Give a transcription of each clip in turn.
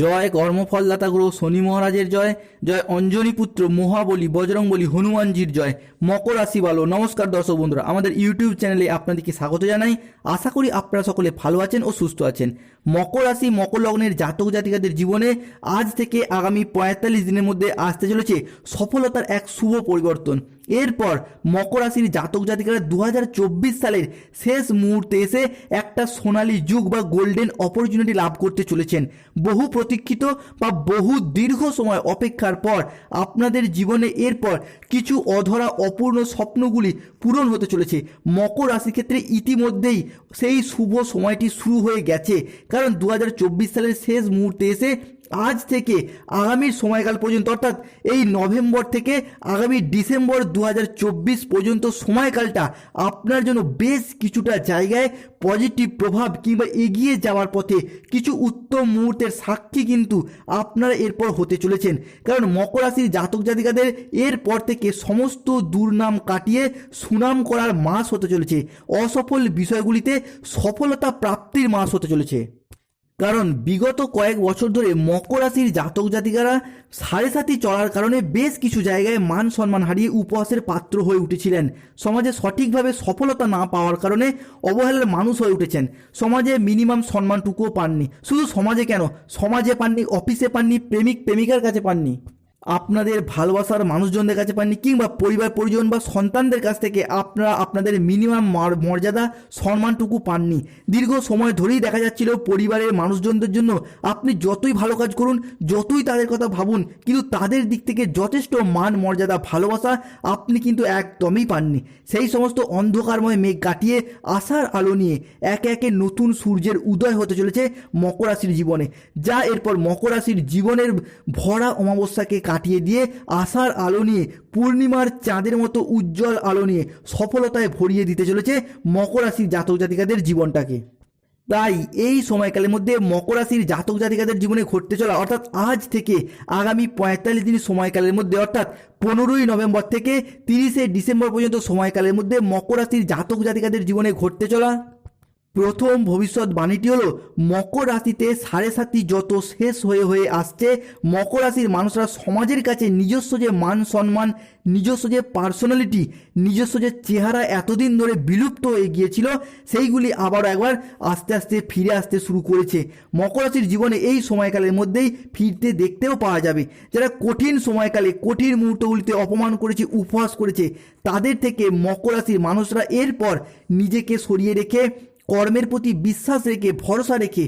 জয় কর্মফলদাতা গ্রহ শনি মহারাজের জয় জয় অঞ্জনী পুত্র মহাবলী বজরংবলী হনুমানজির জয়, মকর রাশি ভালো নমস্কার দর্শক বন্ধুরা, আমাদের ইউটিউব চ্যানেলে আপনাদেরকে স্বাগত জানাই। আশা করি আপনারা সকলে ভালো আছেন ও সুস্থ আছেন। মকর রাশি, মকর লগ্নের জাতক জাতিকাদের জীবনে আজ থেকে আগামী পঁয়তাল্লিশ দিনের মধ্যে আসতে চলেছে সফলতার এক শুভ পরিবর্তন। এরপর মকর রাশির জাতক জাতিকারা দু হাজার চব্বিশ সালের শেষ মুহূর্তে এসে একটা সোনালী যুগ বা গোল্ডেন অপরচুনিটি লাভ করতে চলেছেন। বহু প্রতীক্ষিত বা বহু দীর্ঘ সময় অপেক্ষার পর আপনাদের জীবনে এরপর কিছু অধরা অপূর্ণ স্বপ্নগুলি পূরণ হতে চলেছে। মকর রাশির ক্ষেত্রে ইতিমধ্যেই সেই শুভ সময়টি শুরু হয়ে গেছে। কারণ দু হাজার চব্বিশ সালের শেষ মুহূর্তে এসে আজ থেকে আগামীর সময়কাল পর্যন্ত, অর্থাৎ এই নভেম্বর থেকে আগামী ডিসেম্বর দু হাজার চব্বিশ পর্যন্ত সময়কালটা আপনার জন্য বেশ কিছুটা জায়গায় পজিটিভ প্রভাব কিংবা এগিয়ে যাওয়ার পথে কিছু উত্তম মুহূর্তের সাক্ষী কিন্তু আপনারা এরপর হতে চলেছেন। কারণ মকর রাশির জাতক জাতিকাদের এরপর থেকে সমস্ত দুর্নাম কাটিয়ে সুনাম করার মাস হতে চলেছে। অসফল বিষয়গুলিতে সফলতা প্রাপ্তির মাস হতে চলেছে। কারণ বিগত কয়েক বছর ধরে মকর রাশির জাতক জাতিকারা সাড়ে সাতি চলার কারণে বেশ কিছু জায়গায় মান সম্মান হারিয়ে উপহাসের পাত্র হয়ে উঠেছিলেন। সমাজে সঠিকভাবে সফলতা না পাওয়ার কারণে অবহেলার মানুষ হয়ে উঠেছেন। সমাজে মিনিমাম সম্মানটুকুও পাননি। শুধু সমাজে কেন? সমাজে পাননি, অফিসে পাননি, প্রেমিক, প্রেমিকার কাছে পাননি। আপনাদের ভালোবাসার মানুষজনদের কাছে পাননি কিংবা পরিবার, পরিজন বা সন্তানদের কাছ থেকে আপনারা আপনাদের মিনিমাম মর্যাদা, সম্মানটুকু পাননি। দীর্ঘ সময় ধরেই দেখা যাচ্ছিল পরিবারের মানুষজনদের জন্য আপনি যতই ভালো কাজ করুন, যতই তাদের কথা ভাবুন, কিন্তু তাদের দিক থেকে যথেষ্ট মান, মর্যাদা, ভালোবাসা আপনি কিন্তু একদমই পাননি। সেই সমস্ত অন্ধকারময় মেঘ কাটিয়ে আশার আলো নিয়ে একে একে নতুন সূর্যের উদয় হতে চলেছে মকর রাশির জীবনে। যা এরপর মকর রাশির জীবনের ভরা অমাবস্যাকে কাটিয়ে দিয়ে আশার আলো নিয়ে, পূর্ণিমার চাঁদের মতো উজ্জ্বল আলো নিয়ে সফলতায় ভরিয়ে দিতে চলেছে মকর রাশির জাতক জাতিকাদের জীবনটাকে। তাই এই সময়কালের মধ্যে মকর রাশির জাতক জাতিকাদের জীবনে ঘটতে চলা, অর্থাৎ আজ থেকে আগামী পঁয়তাল্লিশ দিন সময়কালের মধ্যে, অর্থাৎ পনেরোই নভেম্বর থেকে তিরিশে ডিসেম্বর পর্যন্ত সময়কালের মধ্যে মকর রাশির জাতক জাতিকাদের জীবনে ঘটতে চলা প্রথম ভবিষ্যৎবাণীটি হলো, মকর রাশিতে সাড়ে সাতটি যত শেষ হয়ে হয়ে আসছে, মকর রাশির মানুষরা সমাজের কাছে নিজস্ব যে মান সম্মান, নিজস্ব যে পার্সোনালিটি নিজস্ব যে চেহারা এতদিন ধরে বিলুপ্ত হয়ে গিয়েছিল, সেইগুলি আবার একবার আস্তে আস্তে ফিরে আসতে শুরু করেছে। মকর রাশির জীবনে এই সময়কালের মধ্যেই ফিরতে দেখতেও পাওয়া যাবে। যারা কঠিন সময়কালে, কঠিন মুহূর্তগুলিতে অপমান করেছে, উপহাস করেছে, তাদের থেকে মকর রাশির মানুষরা এরপর নিজেকে সরিয়ে রেখে কর্মের প্রতি বিশ্বাস রেখে ভরসা রেখে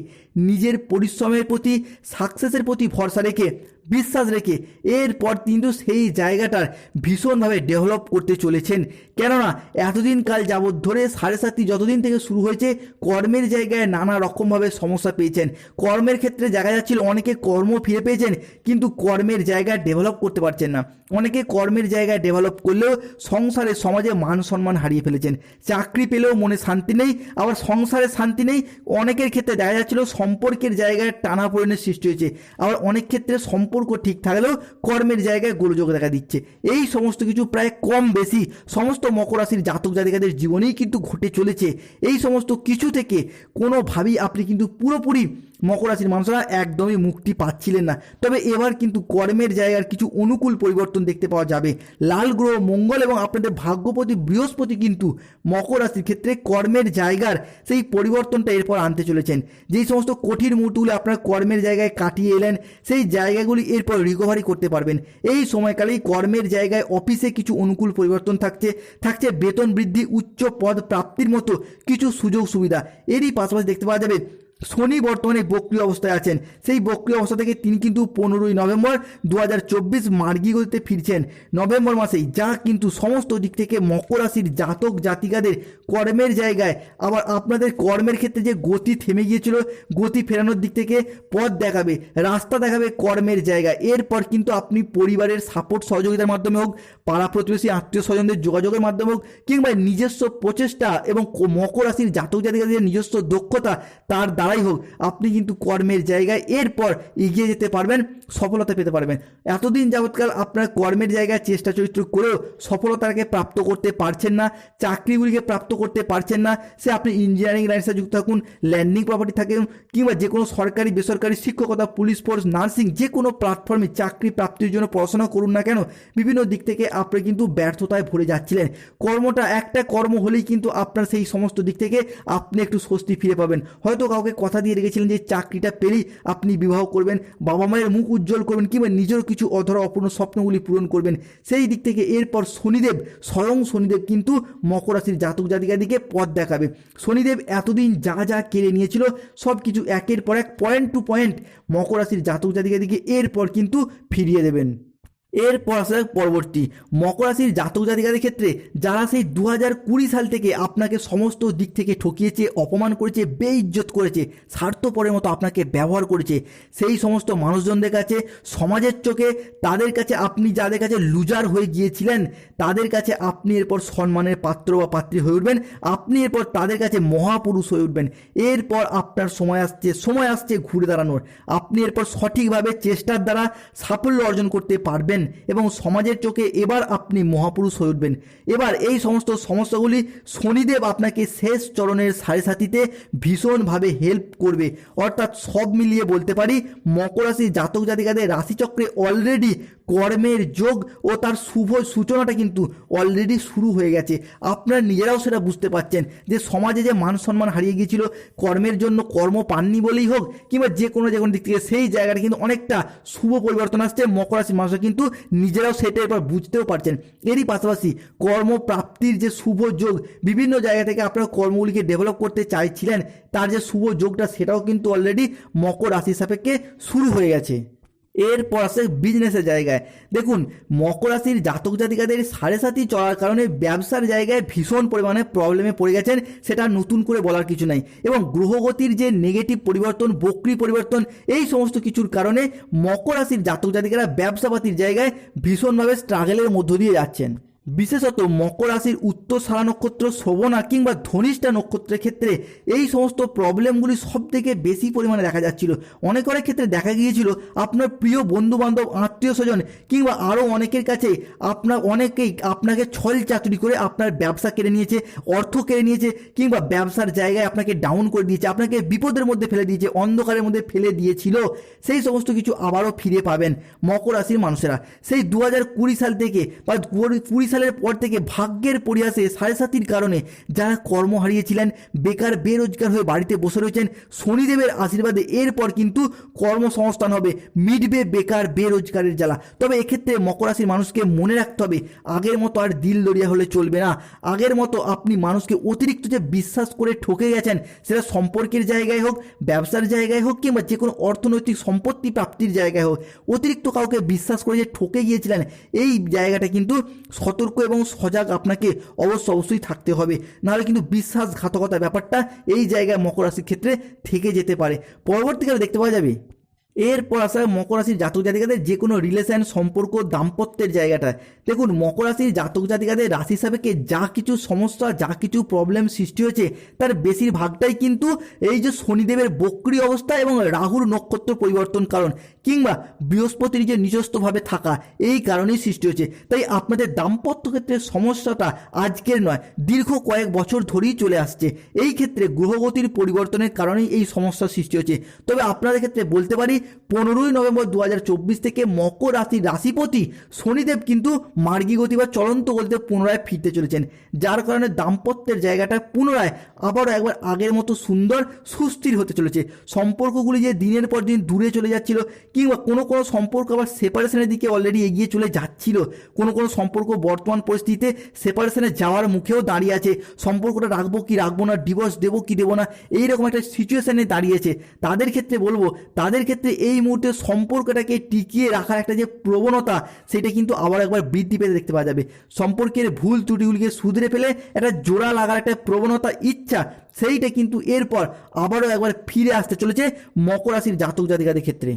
নিজের পরিশ্রমের প্রতি সাকসেসের প্রতি ভরসা রেখে, বিশ্বাস রেখে এরপর কিন্তু সেই জায়গাটার ভীষণভাবে ডেভেলপ করতে চলেছেন। কেননা, এতদিন কাল যাবৎ ধরে সাড়ে সাতটি যতদিন থেকে শুরু হয়েছে, কর্মের জায়গায় নানা রকমভাবে সমস্যা পেয়েছেন। কর্মের ক্ষেত্রে দেখা যাচ্ছিল অনেকে কর্ম ফিরে পেয়েছেন, কিন্তু কর্মের জায়গায় ডেভেলপ করতে পারছেন না। অনেকে কর্মের জায়গায় ডেভেলপ করলেও সংসারে, সমাজে মান সম্মান হারিয়ে ফেলেছেন। চাকরি পেলেও মনে শান্তি নেই, আবার সংসারে শান্তি নেই। অনেকের ক্ষেত্রে দেখা যাচ্ছিল সম্পর্কের জায়গায় টানাপোড়েনের সৃষ্টি হয়েছে। আবার অনেক ক্ষেত্রে সম্পর্ক ঠিক থাকলেও কর্মের জায়গায় গোলযোগ দেখা দিচ্ছে। এই সমস্ত কিছু প্রায় কম বেশি সমস্ত মকর রাশির জাতক জাতিকাদের জীবনেই কিন্তু ঘটে চলেছে। এই সমস্ত কিছু থেকে কোনোভাবেই আপনি কিন্তু পুরোপুরি মকর রাশির মানুষরা একদমই মুক্তি পাচ্ছিলেন না। তবে এবার কিন্তু কর্মের জায়গার কিছু অনুকূল পরিবর্তন দেখতে পাওয়া যাবে। লাল গ্রহ মঙ্গল এবং আপনাদের ভাগ্যপতি বৃহস্পতি কিন্তু মকর রাশির ক্ষেত্রে কর্মের জায়গার সেই পরিবর্তনটা এরপর আনতে চলেছেন। যেই সমস্ত কঠিন মুহূর্তগুলি আপনার কর্মের জায়গায় কাটিয়ে এলেন, সেই জায়গাগুলি এরপর রিকভারি করতে পারবেন। এই সময়কালেই কর্মের জায়গায় অফিসে কিছু অনুকূল পরিবর্তন থাকছে। থাকছে বেতন বৃদ্ধি, উচ্চ পদ প্রাপ্তির মতো কিছু সুযোগ সুবিধা এরই পাশাপাশি দেখতে পাওয়া যাবে শনি বর্তমানে বক্রি অবস্থায় আছেন। সেই বক্রি অবস্থা থেকে তিনি কিন্তু পনেরোই নভেম্বর দু হাজার চব্বিশ মার্গিগতিতে ফিরছেন। নভেম্বর মাসেই যা কিন্তু সমস্ত দিক থেকে মকর রাশির জাতক জাতিকাদের কর্মের জায়গায়। আবার আপনাদের কর্মের ক্ষেত্রে যে গতি থেমে গিয়েছিল, গতি ফেরানোর দিক থেকে পথ দেখাবে, রাস্তা দেখাবে কর্মের জায়গায়। এরপর কিন্তু আপনি পরিবারের সাপোর্ট সহযোগিতার মাধ্যমে হোক, পাড়া প্রতিবেশী, আত্মীয় স্বজনদের যোগাযোগের মাধ্যমে হোক, কিংবা নিজস্ব প্রচেষ্টা এবং মকর রাশির জাতক জাতিকাদের নিজস্ব দক্ষতা, তার দ্বারাই হোক, আপনি কিন্তু কর্মের জায়গায় এরপর এগিয়ে যেতে পারবেন, সফলতা পেতে পারবেন। এতদিন যাবৎকাল আপনার কর্মের জায়গায় চেষ্টা চরিত্র করেও সফলতাকে প্রাপ্ত করতে পারছেন না, চাকরিগুলিকে প্রাপ্ত করতে পারছেন না, সে আপনি ইঞ্জিনিয়ারিং লাইনের সাথে যুক্ত থাকুন ল্যান্ডিং প্রপার্টি থাকুন, কিংবা যে কোনো সরকারি, বেসরকারি শিক্ষকতা পুলিশ ফোর্স নার্সিং যে কোনো প্ল্যাটফর্মে চাকরি প্রাপ্তির জন্য পড়াশোনা করুন না কেন, বিভিন্ন দিক থেকে আপনি কিন্তু ব্যর্থতায় ভরে যাচ্ছিলেন। কর্মটা একটা কর্ম হলেই কিন্তু আপনার সেই সমস্ত দিক থেকে আপনি একটু স্বস্তি ফিরে পাবেন। হয়তো কাউকে কথা দিয়ে রেখেছিলেন যে চাকরিটা পেলেই আপনি বিবাহ করবেন বাবা মায়ের মুখ উজ্জ্বল করবেন কিংবা নিজের কিছু অধরা অপূর্ণ স্বপ্নগুলি পূরণ করবেন। সেই দিক থেকে এরপর শনিদেব, স্বয়ং শনিদেব কিন্তু মকর রাশির জাতক জাতিকাদিকে পথ দেখাবে। শনিদেব এতদিন যা যা কেড়ে নিয়েছিল, সব কিছু একের পর এক পয়েন্ট টু পয়েন্ট মকর রাশির জাতক জাতিকাদিকে এরপর কিন্তু ফিরিয়ে দেবেন। এরপর আসা পরবর্তী মকর রাশির জাতক জাতিকাদের ক্ষেত্রে যারা সেই দু হাজার কুড়ি সাল থেকে আপনাকে সমস্ত দিক থেকে ঠকিয়েছে, অপমান করেছে, বেইজ্জত করেছে, স্বার্থপরের মতো আপনাকে ব্যবহার করেছে, সেই সমস্ত মানুষজনদের কাছে, সমাজের চোখে তাদের কাছে আপনি যাদের কাছে লুজার হয়ে গিয়েছিলেন, তাদের কাছে আপনি এরপর সম্মানের পাত্র বা পাত্রী হয়ে উঠবেন, আপনি এরপর তাদের কাছে মহাপুরুষ হয়ে উঠবেন। এরপর আপনার সময় আসছে সময় আসছে ঘুরে দাঁড়ানোর। আপনি এরপর সঠিকভাবে চেষ্টার দ্বারা সাফল্য অর্জন করতে পারবেন। এবং সমাজের চোখে এবার আপনি মহাপুরুষ হয়ে উঠবেন। এবার এই সমস্ত সমস্যাগুলি শনিদেব আপনাকে শেষ চরণের সাড়ে সাথীতে ভীষণভাবে হেল্প করবে। অর্থাৎ সব মিলিয়ে বলতে পারি, মকর রাশি জাতক জাতিকাদের রাশিচক্রে অলরেডি কর্মের যোগ ও তার শুভ সূচনাটা কিন্তু অলরেডি শুরু হয়ে গেছে। আপনারা নিজেরাও সেটা বুঝতে পারছেন যে সমাজে যে মান সম্মান হারিয়ে গিয়েছিল, কর্মের জন্য কর্ম পাননি বলেই হোক কিংবা যে কোনো যে কোনো দিক থেকে সেই জায়গাটা কিন্তু অনেকটা শুভ পরিবর্তন আসছে। মকর রাশির মানুষরা কিন্তু নিজেরাও সেটা এবার বুঝতেও পারছেন। এরই পাশাপাশি কর্মপ্রাপ্তির যে শুভ যোগ, বিভিন্ন জায়গা থেকে আপনারা কর্মগুলিকে ডেভেলপ করতে চাইছিলেন, তার যে শুভ যোগটা, সেটাও কিন্তু অলরেডি মকর রাশি সাপেক্ষে শুরু হয়ে গেছে। এরপর আসে বিজনেসের জায়গায়। দেখুন, মকর রাশির জাতক জাতিকাদের সাড়ে সাথে চলার কারণে ব্যবসার জায়গায় ভীষণ পরিমাণে প্রবলেমে পড়ে গেছেন, সেটা নতুন করে বলার কিছু নাই। এবং গ্রহগতির যে নেগেটিভ পরিবর্তন, বক্রি পরিবর্তন, এই সমস্ত কিছুর কারণে মকর রাশির জাতক জাতিকারা ব্যবসাপাতির জায়গায় ভীষণভাবে স্ট্রাগলের মধ্য দিয়ে যাচ্ছেন। বিশেষত মকর রাশির উত্তর সারা নক্ষত্র, শোভনা কিংবা ধনিষ্ঠা নক্ষত্রের ক্ষেত্রে এই সমস্ত প্রবলেমগুলি সব থেকে বেশি পরিমাণে দেখা যাচ্ছিল। অনেক অনেক ক্ষেত্রে দেখা গিয়েছিল আপনার প্রিয় বন্ধু বান্ধব আত্মীয় স্বজন কিংবা আরও অনেকের কাছে আপনার অনেকেই আপনাকে ছল চাকরি করে আপনার ব্যবসা কেড়ে নিয়েছে, অর্থ কেড়ে নিয়েছে কিংবা ব্যবসার জায়গায় আপনাকে ডাউন করে দিয়েছে, আপনাকে বিপদের মধ্যে ফেলে দিয়েছে, অন্ধকারের মধ্যে ফেলে দিয়েছিল। সেই সমস্ত কিছু আবারও ফিরে পাবেন মকর রাশির মানুষেরা। সেই দু হাজার কুড়ি সাল থেকে বা কুড়ি সালের পর থেকে ভাগ্যের পরিহাসে সাড়ে সাতির কারণে যারা কর্ম হারিয়েছিলেন, বেকার, বেরোজগার হয়ে বাড়িতে বসে রয়েছেন, শনিদেবের আশীর্বাদে এরপর কিন্তু কর্মসংস্থান হবে, মিটবে বেকার, বেরোজগারের জ্বালা। তবে এক্ষেত্রে মকর রাশির মানুষকে মনে রাখতে হবে, আগের মতো আর দিল দরিয়া হলে চলবে না। আগের মতো আপনি মানুষকে অতিরিক্ত যে বিশ্বাস করে ঠকে গেছেন, সেটা সম্পর্কের জায়গায় হোক, ব্যবসার জায়গায় হোক, কিংবা যে কোনো অর্থনৈতিক সম্পত্তি প্রাপ্তির জায়গায় হোক, অতিরিক্ত কাউকে বিশ্বাস করে যে ঠকে গিয়েছিলেন, এই জায়গাটা কিন্তু সতর্ক এবং সজাগ আপনাকে অবশ্য অবশ্যই থাকতে হবে। নাহলে কিন্তু বিশ্বাসঘাতকতা ব্যাপারটা এই জায়গায় মকর রাশির ক্ষেত্রে থেকে যেতে পারে। পরবর্তীকালে দেখতে পাওয়া যাবে, এরপর আসা মকর রাশির জাতক জাতিকাদের যে কোনো রিলেশন সম্পর্ক, দাম্পত্যের জায়গাটা। দেখুন, মকর রাশির জাতক জাতিকাদের রাশি সাপেক্ষে যা কিছু সমস্যা, যা কিছু প্রবলেম সৃষ্টি হয়েছে, তার বেশিরভাগটাই কিন্তু এই যে শনিদেবের বক্রি অবস্থা এবং রাহুর নক্ষত্র পরিবর্তন কারণ। কিংবা বৃহস্পতির যে নিজস্বভাবে থাকা, এই কারণেই সৃষ্টি হয়েছে। তাই আপনাদের দাম্পত্য ক্ষেত্রে সমস্যাটা আজকের নয়, দীর্ঘ কয়েক বছর ধরেই চলে আসছে। এই ক্ষেত্রে গ্রহগতির পরিবর্তনের কারণেই এই সমস্যার সৃষ্টি হয়েছে। তবে আপনাদের ক্ষেত্রে বলতে পারি, পনেরোই নভেম্বর দু হাজার চব্বিশ থেকে মকর রাশির রাশিপতি শনিদেব কিন্তু মার্গী গতি বা চলন্ত গতিতে পুনরায় ফিরতে চলেছেন। যার কারণে দাম্পত্যের জায়গাটা পুনরায় আবারও একবার আগের মতো সুন্দর, সুস্থির হতে চলেছে। সম্পর্কগুলি যে দিনের পর দিন দূরে চলে যাচ্ছিল কিংবা কোনো কোনো সম্পর্ক আবার সেপারেশনের দিকে অলরেডি এগিয়ে চলে যাচ্ছিল। কোনো কোনো সম্পর্ক বর্তমান পরিস্থিতিতে সেপারেশনে যাওয়ার মুখেও দাঁড়িয়ে আছে। সম্পর্কটা রাখব কি রাখব না ডিভোর্স দেবো কি দেবো না, এইরকম একটা সিচুয়েশানে দাঁড়িয়েছে তাদের ক্ষেত্রে বলব, তাদের ক্ষেত্রে এই মুহূর্তে সম্পর্কটাকে টিকিয়ে রাখার একটা যে প্রবণতা, সেটা কিন্তু আবার একবার বৃদ্ধি পেতে দেখতে পাওয়া যাবে। সম্পর্কের ভুল ত্রুটিগুলিকে শুধরে ফেলে একটা জোড়া লাগার একটা প্রবণতা, ইচ্ছা, সেইটা কিন্তু এরপর আবারও একবার ফিরে আসতে চলেছে মকর রাশির জাতক জাতিকাদের ক্ষেত্রে।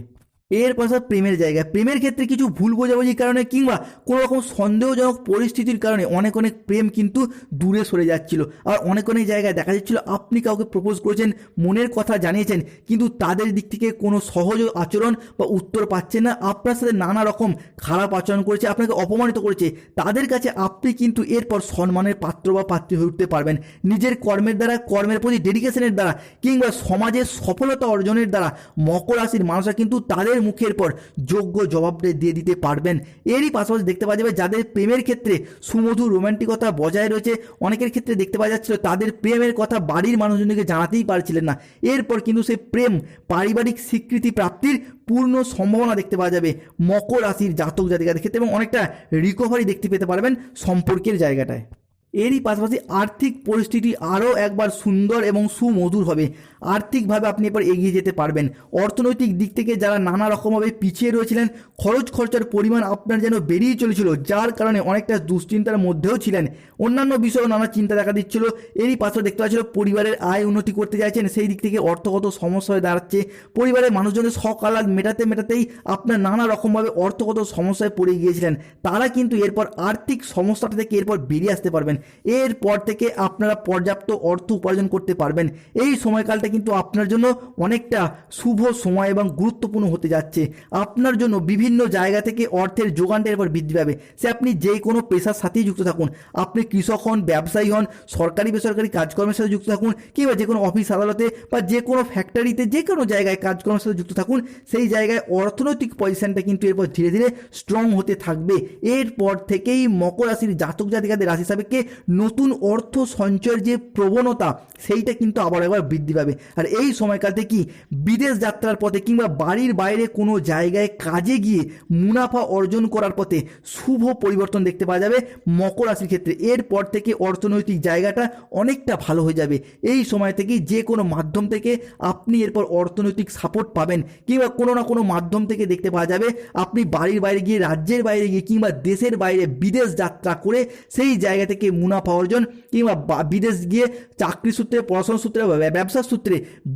এর পাশে প্রেমের জায়গা। প্রেমের ক্ষেত্রে কিছু ভুল বোঝাবুঝির কারণে কিংবা কোনো রকম সন্দেহজনক পরিস্থিতির কারণে অনেক অনেক প্রেম কিন্তু দূরে সরে যাচ্ছিল। আর অনেক অনেক জায়গায় দেখা যাচ্ছিল, আপনি কাউকে প্রপোজ করেছেন, মনের কথা জানিয়েছেন, কিন্তু তাদের দিক থেকে কোনো সহজ আচরণ বা উত্তর পাচ্ছেন না। আপনার সাথে নানা রকম খারাপ আচরণ করেছে, আপনাকে অপমানিত করেছে। তাদের কাছে আপনি কিন্তু এরপর সম্মানের পাত্র বা পাত্রী হয়ে উঠতে পারবেন। নিজের কর্মের দ্বারা, কর্মের প্রতি ডেডিকেশনের দ্বারা, কিংবা সমাজের সফলতা অর্জনের দ্বারা মকর রাশির মানুষরা কিন্তু তাদের মুখের পর যোগ্য জবাব দিয়ে দিতে পারবেন। এরই পাশাপাশি দেখতে পাওয়া যাবে যাদের প্রেমের ক্ষেত্রে সুমধুর রোমান্টিকতা বজায় রয়েছে, অনেকের ক্ষেত্রে দেখতে পাওয়া যাচ্ছিল তাদের প্রেমের কথা বাড়ির মানুষজনকে জানাতেই পারছিলেন না। এরপর কিন্তু সেই প্রেম পারিবারিক স্বীকৃতি প্রাপ্তির পূর্ণ সম্ভাবনা দেখতে পাওয়া যাবে। মকর রাশির জাতক জাতিকাদের ক্ষেত্রে এবং অনেকটা রিকভারি দেখতে পেতে পারবেন সম্পর্কের জায়গাটায়। এরই পাশাপাশি আর্থিক পরিস্থিতি আরও একবার সুন্দর এবং সুমধুর হবে। আর্থিকভাবে আপনি এবার এগিয়ে যেতে পারবেন। অর্থনৈতিক দিক থেকে যারা নানা রকমভাবে পিছিয়ে রয়েছিলেন, খরচ খরচার পরিমাণ আপনার যেন বেরিয়ে চলেছিল, যার কারণে অনেকটা দুশ্চিন্তার মধ্যেও ছিলেন। অন্যান্য বিষয়েও নানা চিন্তা দেখা দিচ্ছিল, এরই পাশে দেখতে পাচ্ছিল পরিবারের আয় উন্নতি করতে চাইছেন, সেই দিক থেকে অর্থগত সমস্যা হয়ে দাঁড়াচ্ছে। পরিবারের মানুষজনের সকালাত মেটাতে মেটাতেই আপনার নানা রকমভাবে অর্থগত সমস্যায় পড়ে গিয়েছিলেন। তারা কিন্তু এরপর আর্থিক সমস্যাটা থেকে এরপর বেরিয়ে আসতে পারবেন। এরপর থেকে আপনারা পর্যাপ্ত অর্থ উপার্জন করতে পারবেন। এই সময়কালটা কিন্তু আপনার জন্য অনেকটা শুভ সময় এবং গুরুত্বপূর্ণ হতে যাচ্ছে। আপনার জন্য বিভিন্ন জায়গা থেকে অর্থের যোগানটা এরপর বৃদ্ধি পাবে। সে আপনি যে কোনো পেশার সাথেই যুক্ত থাকুন। আপনি কৃষক হন, ব্যবসায়ী হন, সরকারি বেসরকারি কাজকর্মের সাথে যুক্ত থাকুন কিংবা যে কোনো অফিস আদালতে বা যে কোনো ফ্যাক্টরিতে যে কোনো জায়গায় কাজকর্মের সাথে যুক্ত থাকুন, সেই জায়গায় অর্থনৈতিক পজিশনটা কিন্তু এরপর ধীরে ধীরে স্ট্রং হতে থাকবে। এরপর থেকেই মকর রাশির জাতক জাতিকাদের রাশি সাপেক্ষে নতুন অর্থ সঞ্চয়ের যে প্রবণতা, সেইটা কিন্তু আবার একবার বৃদ্ধি পাবে। আর এই সময়কালতে কি বিদেশ যাত্রার পথে কিংবা বাড়ির বাইরে কোনো জায়গায় কাজে গিয়ে মুনাফা অর্জন করার পথে শুভ পরিবর্তন দেখতে পাওয়া যাবে মকর রাশির ক্ষেত্রে। এরপর থেকে অর্থনৈতিক জায়গাটা অনেকটা ভালো হয়ে যাবে। এই সময় থেকে যে কোনো মাধ্যম থেকে আপনি এরপর অর্থনৈতিক সাপোর্ট পাবেন কিংবা কোনো না কোনো মাধ্যম থেকে দেখতে পাওয়া যাবে। আপনি বাড়ির বাইরে গিয়ে, রাজ্যের বাইরে গিয়ে কিংবা দেশের বাইরে বিদেশ যাত্রা করে সেই জায়গা থেকে মুনাফা অর্জন কিংবা বিদেশ গিয়ে চাকরি সূত্রে, পড়াশোনা সূত্রে ব্যবসার সূত্রে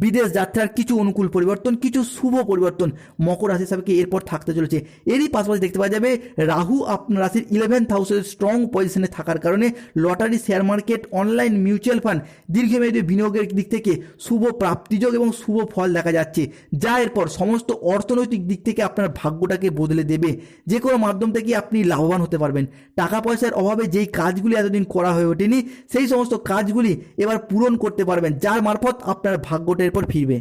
বিদেশ যাত্রার কিছু অনুকূল পরিবর্তন, কিছু শুভ পরিবর্তন মকর রাশি সাপেক্ষে এরপর থাকতে চলেছে। এরই পাশাপাশি দেখতে পাওয়া যাবে, রাহু আপনার রাশির ইলেভেন্থ হাউসের স্ট্রং পজিশনে থাকার কারণে lottery share market online mutual fund দীর্ঘমেয়াদী বিনিয়োগের দিক থেকে শুভ প্রাপ্তিযোগ এবং শুভ ফল দেখা যাচ্ছে, যা এরপর সমস্ত অর্থনৈতিক দিক থেকে আপনার ভাগ্যটাকে বদলে দেবে। যে কোনো মাধ্যম থেকে আপনি লাভবান হতে পারবেন। টাকা পয়সার অভাবে যেই কাজগুলি এতদিন করা হয়ে ওঠেনি, সেই সমস্ত কাজগুলি এবার পূরণ করতে পারবেন, যার মারফত আপনার ভাগ্যটা এরপর ফিরবে।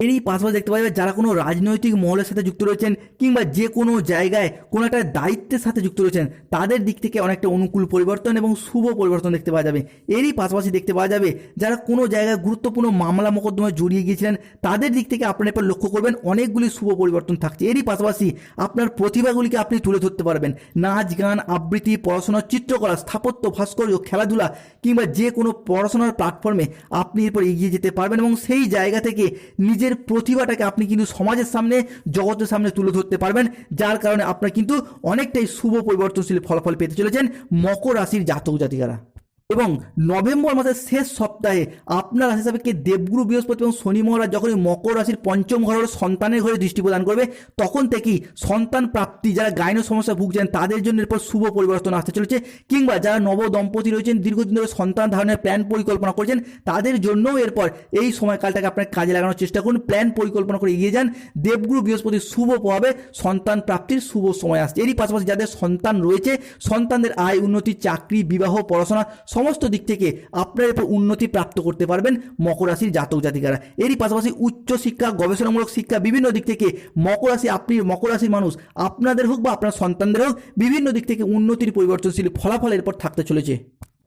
এরই পাশাপাশি দেখতে পাওয়া যাবে যারা কোনো রাজনৈতিক মহলের সাথে যুক্ত রয়েছেন কিংবা যে কোনো জায়গায় কোনো একটা দায়িত্বের সাথে যুক্ত রয়েছেন, তাদের দিক থেকে অনেকটা অনুকূল পরিবর্তন এবং শুভ পরিবর্তন দেখতে পাওয়া যাবে। এরই পাশাপাশি দেখতে পাওয়া যাবে যারা কোনো জায়গায় গুরুত্বপূর্ণ মামলা মোকদ্দমায় জড়িয়ে গিয়েছিলেন, তাদের দিক থেকে আপনার এরপর লক্ষ্য করবেন অনেকগুলি শুভ পরিবর্তন থাকছে। এরই পাশাপাশি আপনার প্রতিভাগুলিকে আপনি তুলে ধরতে পারবেন। নাচ, গান, আবৃত্তি, পড়াশোনা, চিত্রকলা, স্থাপত্য, ভাস্কর্য, খেলাধুলা কিংবা যে কোনো পড়াশোনার প্ল্যাটফর্মে আপনি এরপর এগিয়ে যেতে পারবেন এবং সেই জায়গা থেকে নিজের প্রতিভাটাকে আপনি কিন্তু সমাজের সামনে, জগতের সামনে তুলে ধরতে পারবেন, যার কারণে আপনার কিন্তু অনেকটাই শুভ পরিবর্তনশীল ফলাফল পেতে চলেছেন মকর রাশির জাতক জাতিকারা। এবং নভেম্বর মাসের শেষ সপ্তাহে আপনার রাশি সাপেক্ষে দেবগুরু, বৃহস্পতি এবং শনি মহারাজ যখনই মকর রাশির পঞ্চম ঘরের সন্তানের ঘরে দৃষ্টি প্রদান করবে, তখন থেকেই সন্তান প্রাপ্তি, যারা গাইন সমস্যা ভুগছেন, তাদের জন্য এরপর শুভ পরিবর্তন আসতে চলেছে। কিংবা যারা নব দম্পতি রয়েছেন, দীর্ঘদিন ধরে সন্তান ধারণের প্ল্যান পরিকল্পনা করছেন, তাদের জন্যও এরপর এই সময়কালটাকে আপনার কাজে লাগানোর চেষ্টা করুন প্ল্যান পরিকল্পনা করে এগিয়ে যান। দেবগুরু বৃহস্পতির শুভ প্রভাবে সন্তান প্রাপ্তির শুভ সময় আসছে। এরই পাশাপাশি যাদের সন্তান রয়েছে, সন্তানদের আয়, উন্নতি, চাকরি, বিবাহ, পড়াশোনা সমস্ত দিক থেকে আপনার এরপর উন্নতি প্রাপ্ত করতে পারবেন মকর রাশির জাতক জাতিকারা। এরই পাশাপাশি উচ্চশিক্ষা গবেষণামূলক শিক্ষা, বিভিন্ন দিক থেকে মকর রাশি আপনি মকর রাশির মানুষ, আপনাদের হোক বা আপনার সন্তানদের হোক, বিভিন্ন দিক থেকে উন্নতির পরিবর্তনশীল ফলাফল এরপর থাকতে চলেছে।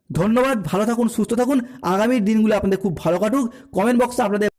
ধন্যবাদ, ভালো থাকুন, সুস্থ থাকুন। আগামী দিনগুলো আপনাদের খুব ভালো কাটুক। কমেন্ট বক্সে আপনাদের